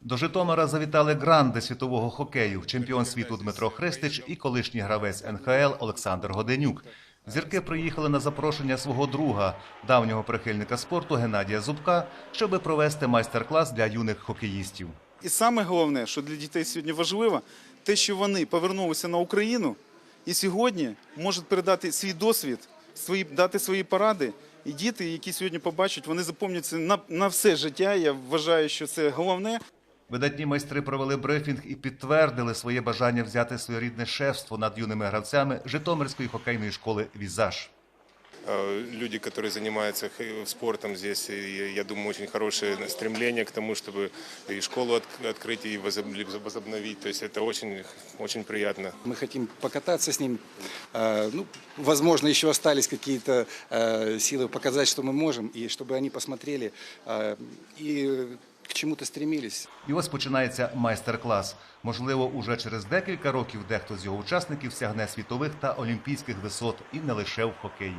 До Житомира завітали гранди світового хокею, чемпіон світу Дмитро Христич і колишній гравець НХЛ Олександр Годенюк. Зірки приїхали на запрошення свого друга, давнього прихильника спорту Геннадія Зубка, щоби провести майстер-клас для юних хокеїстів. І саме головне, що для дітей сьогодні важливо, те, що вони повернулися на Україну і сьогодні можуть передати свій досвід, свої, дати свої поради. І діти, які сьогодні побачать, вони запомняться на, на все життя. Я вважаю, що це головне. Видатні майстри провели брифінг і підтвердили своє бажання взяти своєрідне шефство над юними гравцями Житомирської хокейної школи Візаж. Э, люди, которые занимаются х- спортом здесь, и, я думаю, очень хорошее стремление к тому, чтобы и школу от- открыть, и возоб- возобновить. То есть это очень, очень приятно. Мы хотим покататься с ним. Э, Ну, возможно, еще остались какие-то э, силы показать, что мы можем, и чтобы они посмотрели э, и к чему-то стремились. І ось починається майстер-клас. Можливо, уже через декілька років дехто з його учасників сягне світових та олімпійських висот і не лише в хокеї.